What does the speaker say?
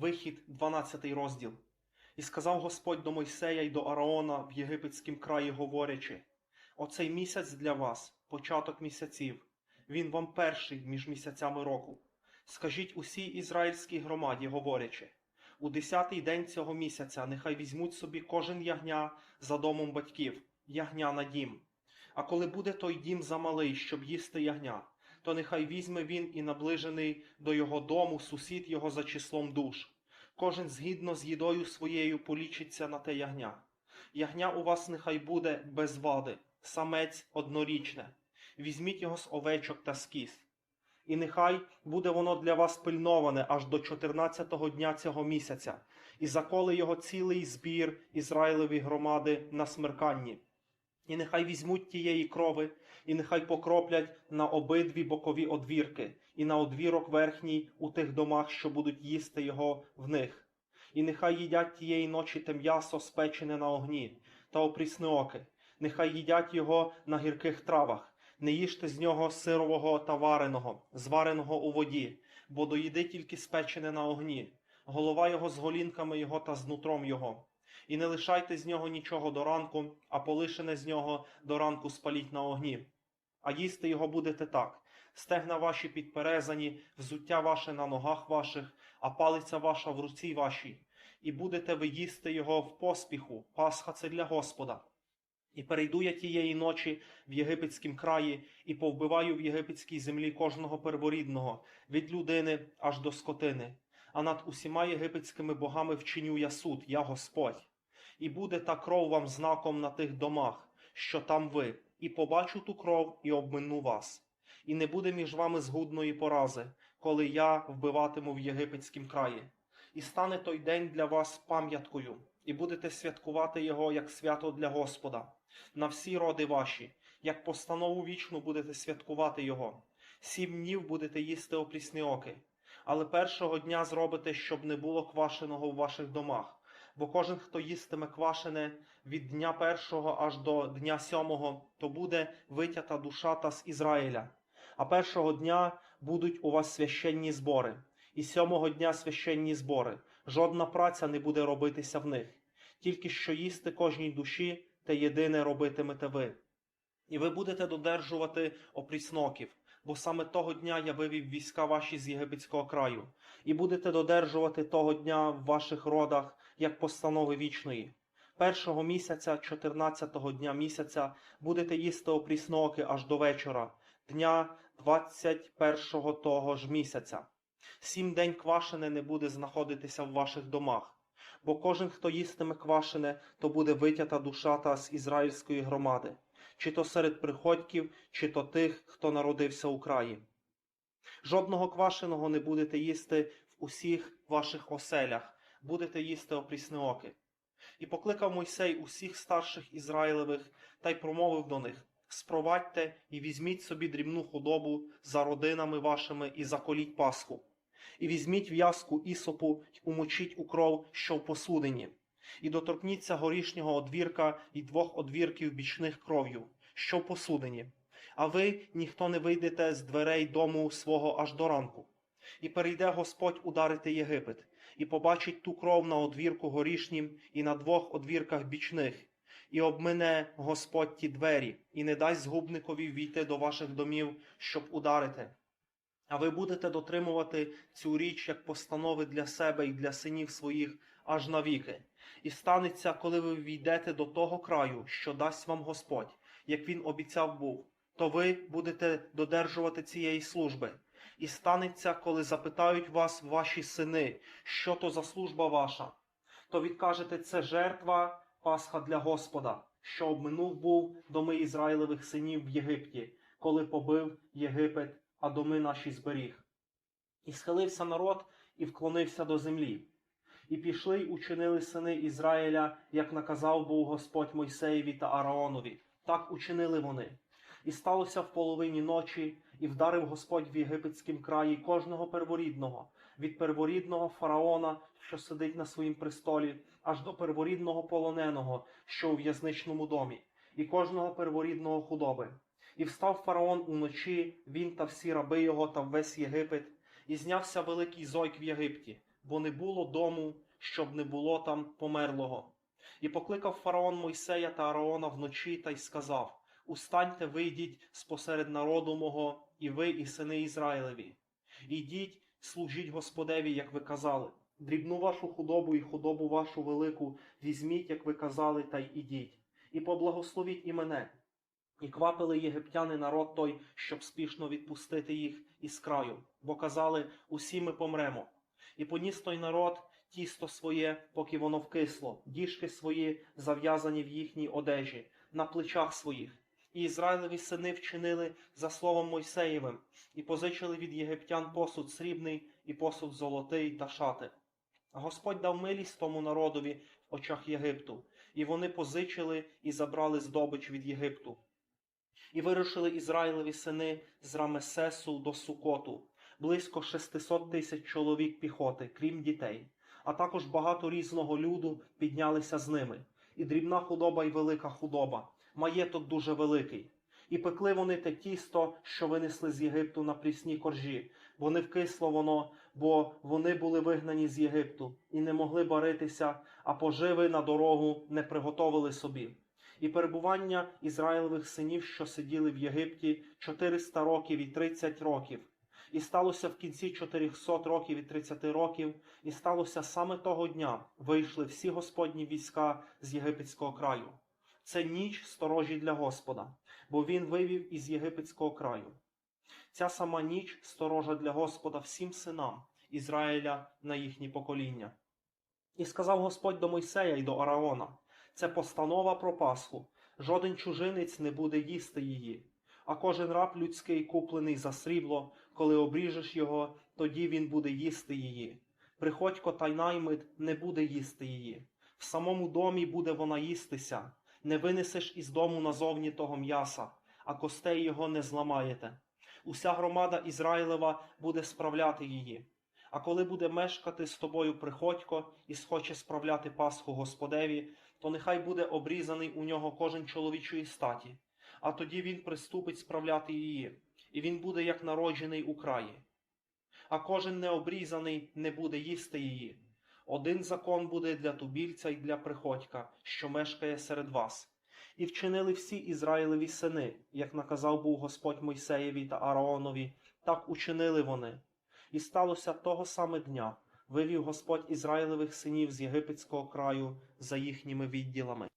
Вихід, 12 розділ. І сказав Господь до Мойсея й до Араона в єгипетськім краї, говорячи: Оцей місяць для вас, початок місяців, він вам перший між місяцями року. Скажіть усій ізраїльській громаді, говорячи: у десятий день цього місяця нехай візьмуть собі кожен ягня за домом батьків, ягня на дім. А коли буде той дім замалий, щоб їсти ягня, то нехай візьме він і наближений до його дому сусід його за числом душ. Кожен згідно з їдою своєю полічиться на те ягня. Ягня у вас нехай буде без вади, самець однорічне. Візьміть його з овечок та з кіз. І нехай буде воно для вас пильноване аж до 14-го дня цього місяця, і заколи його цілий збір Ізраїлеві громади на смерканні. І нехай візьмуть тієї крови, і нехай покроплять на обидві бокові одвірки, і на одвірок верхній у тих домах, що будуть їсти його в них. І нехай їдять тієї ночі те м'ясо спечене на огні, та опріснеоки, нехай їдять його на гірких травах, не їжте з нього сирового та вареного, звареного у воді, бо доїди тільки спечене на огні, голова його з голінками його та з нутром його. І не лишайте з нього нічого до ранку, а полишене з нього до ранку спаліть на огні. А їсти його будете так: стегна ваші підперезані, взуття ваше на ногах ваших, а палиця ваша в руці вашій. І будете ви їсти його в поспіху, Пасха це для Господа. І перейду я тієї ночі в єгипетськім краї, і повбиваю в єгипетській землі кожного перворідного, від людини аж до скотини. А над усіма єгипетськими богами вчиню я суд, я Господь. І буде та кров вам знаком на тих домах, що там ви, і побачу ту кров, і обмину вас. І не буде між вами згудної порази, коли я вбиватиму в єгипетськім краї. І стане той день для вас пам'яткою, і будете святкувати його як свято для Господа, на всі роди ваші, як постанову вічну будете святкувати його. Сім днів будете їсти опрісні оки, але першого дня зробите, щоб не було квашеного в ваших домах. Бо кожен, хто їстиме квашене від дня першого аж до дня сьомого, то буде витята душа та з Ізраїля. А першого дня будуть у вас священні збори, і сьомого дня священні збори. Жодна праця не буде робитися в них. Тільки що їсти кожній душі, те єдине робитимете ви. І ви будете додержувати опрісноків, бо саме того дня я вивів війська ваші з єгипетського краю, і будете додержувати того дня в ваших родах, як постанови вічної. Першого місяця, 14-го дня місяця, будете їсти опрісноки аж до вечора, дня 21-го того ж місяця. Сім день квашене не буде знаходитися в ваших домах. Бо кожен, хто їстиме квашене, то буде витята душа та з ізраїльської громади, чи то серед приходьків, чи то тих, хто народився у краї. Жодного квашеного не будете їсти в усіх ваших оселях, будете їсти опріснеоки. І покликав Мойсей усіх старших Ізраїлевих та й промовив до них: Спровадьте і візьміть собі дрібну худобу за родинами вашими і заколіть Пасху. І візьміть в'язку ісопу й умочіть у кров, що в посудині, і доторкніться горішнього одвірка і двох одвірків бічних кров'ю, що в посудині. А ви ніхто не вийдете з дверей дому свого аж до ранку. І перейде Господь ударити Єгипет, і побачить ту кров на одвірку горішнім і на двох одвірках бічних, і обмине Господь ті двері, і не дасть згубникові війти до ваших домів, щоб ударити. А ви будете дотримувати цю річ як постанови для себе і для синів своїх аж навіки. І станеться, коли ви війдете до того краю, що дасть вам Господь, як він обіцяв був, то ви будете додержувати цієї служби. І станеться, коли запитають вас ваші сини, що то за служба ваша, то відкажете це жертва Пасха для Господа, що обминув був доми Ізраїлевих синів в Єгипті, коли побив Єгипет, а доми наші зберіг. І схилився народ і вклонився до землі. І пішли й учинили сини Ізраїля, як наказав був Господь Мойсеєві та Араонові. Так учинили вони. І сталося в половині ночі, і вдарив Господь в єгипетськім краї кожного перворідного, від перворідного фараона, що сидить на своїм престолі, аж до перворідного полоненого, що у в'язничному домі, і кожного перворідного худоби. І встав фараон уночі, він та всі раби його та весь Єгипет, і знявся великий зойк в Єгипті, бо не було дому, щоб не було там померлого. І покликав фараон Мойсея та Аароона вночі та й сказав: Устаньте, вийдіть спосеред народу мого, і ви, і сини Ізраїлеві. Ідіть, служіть Господеві, як ви казали. Дрібну вашу худобу і худобу вашу велику візьміть, як ви казали, та й ідіть, і поблагословіть і мене. І квапили єгиптяни народ той, щоб спішно відпустити їх із краю, бо казали, усі ми помремо. І поніс той народ тісто своє, поки воно вкисло, діжки свої зав'язані в їхній одежі, на плечах своїх. І Ізраїлеві сини вчинили за словом Мойсеєвим, і позичили від єгиптян посуд срібний і посуд золотий та шати. Господь дав милість тому народові в очах Єгипту, і вони позичили і забрали здобич від Єгипту. І вирушили Ізраїлеві сини з Рамесесу до Сукоту, близько 600 тисяч чоловік піхоти, крім дітей, а також багато різного люду піднялися з ними, і дрібна худоба, і велика худоба, маєток дуже великий. І пекли вони те тісто, що винесли з Єгипту на прісні коржі, бо не вкисло воно, бо вони були вигнані з Єгипту і не могли баритися, а поживи на дорогу не приготовили собі. І перебування Ізраїлевих синів, що сиділи в Єгипті, 400 років і 30 років. І сталося в кінці 400 років і 30 років, і сталося саме того дня вийшли всі Господні війська з єгипетського краю. Це ніч сторожі для Господа, бо він вивів із єгипетського краю. Ця сама ніч сторожа для Господа всім синам Ізраїля на їхні покоління. І сказав Господь до Мойсея і до Араона: це постанова про Пасху. Жоден чужинець не буде їсти її. А кожен раб людський, куплений за срібло, коли обріжеш його, тоді він буде їсти її. Приходько та й наймит не буде їсти її. В самому домі буде вона їстися. Не винесеш із дому назовні того м'яса, а костей його не зламаєте. Уся громада Ізраїлева буде справляти її. А коли буде мешкати з тобою приходько і схоче справляти Пасху Господеві, то нехай буде обрізаний у нього кожен чоловічої статі, а тоді він приступить справляти її, і він буде як народжений у краї. А кожен необрізаний не буде їсти її. Один закон буде для тубільця і для приходька, що мешкає серед вас. І вчинили всі Ізраїлеві сини, як наказав був Господь Мойсеєві та Ааронові, так учинили вони. І сталося того саме дня, вивів Господь Ізраїлевих синів з єгипетського краю за їхніми відділами.